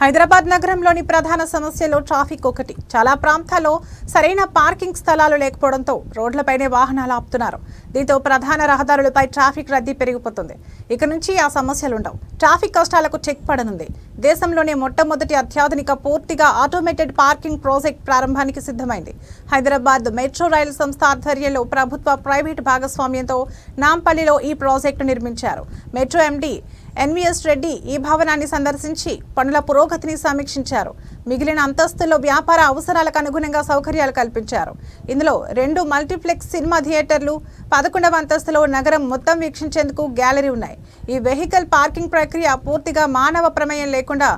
హైదరాబాద్ నగరంలోని ప్రధాన సమస్యలో ట్రాఫిక్ ఒకటి. చాలా ప్రాంతాల్లో సరైన పార్కింగ్ స్థలాలు లేకపోవడంతో రోడ్లపైనే వాహనాలు ఆపుతున్నారు. దీంతో ప్రధాన రహదారులపై ట్రాఫిక్ రద్దీ పెరిగిపోతుంది. ఇక నుంచి ఆ సమస్యలుండవు. ట్రాఫిక్ కష్టాలకు చెక్ పడనుంది. దేశంలోనే మొట్టమొదటి అత్యాధునిక పూర్తిగా ఆటోమేటెడ్ పార్కింగ్ ప్రాజెక్ట్ ప్రారంభానికి సిద్ధమైంది. హైదరాబాద్ మెట్రో రైలు సంస్థ ఆధ్వర్యంలో ప్రభుత్వ ప్రైవేటు భాగస్వామ్యంతో నాంపల్లిలో ఈ ప్రాజెక్టు నిర్మించారు. మెట్రో ఎండీ ఎన్వీఎస్ రెడ్డి ఈ భవనాన్ని సందర్శించి పనుల పురోగతిని సమీక్షించారు. మిగిలిన అంతస్తుల్లో వ్యాపార అవసరాలకు అనుగుణంగా సౌకర్యాలు కల్పించారు. ఇందులో రెండు మల్టీప్లెక్స్ సినిమా థియేటర్లు పదకొండవ అంతస్తులో నగరం మొత్తం వీక్షించేందుకు గ్యాలరీ ఉన్నాయి. ఈ వెహికల్ పార్కింగ్ ప్రక్రియ పూర్తిగా మానవ ప్రమేయం లేకుండా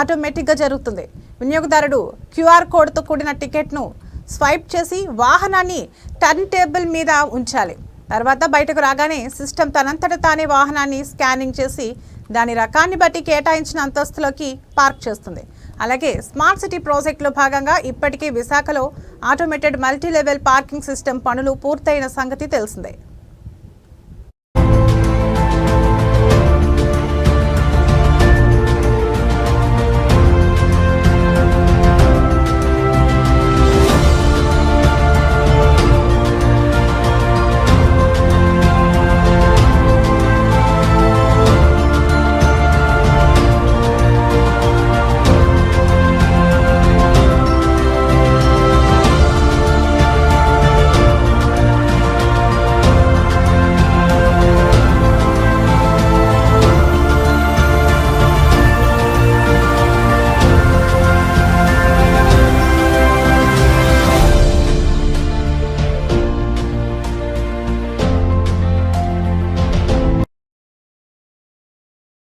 ఆటోమేటిక్గా జరుగుతుంది. వినియోగదారుడు క్యూఆర్ కోడ్తో కూడిన టికెట్ను స్వైప్ చేసి వాహనాన్ని టర్న్ టేబుల్ మీద ఉంచాలి. తర్వాత బయటకు రాగానే సిస్టమ్ తనంతట తానే వాహనాన్ని స్కానింగ్ చేసి దాని రకాన్ని బట్టి కేటాయించిన అంతస్తులోకి పార్క్ చేస్తుంది. అలాగే స్మార్ట్ సిటీ ప్రాజెక్టులో భాగంగా ఇప్పటికే విశాఖలో automated multi level parking system పనులు పూర్తయిన సంగతి తెలిసిందే.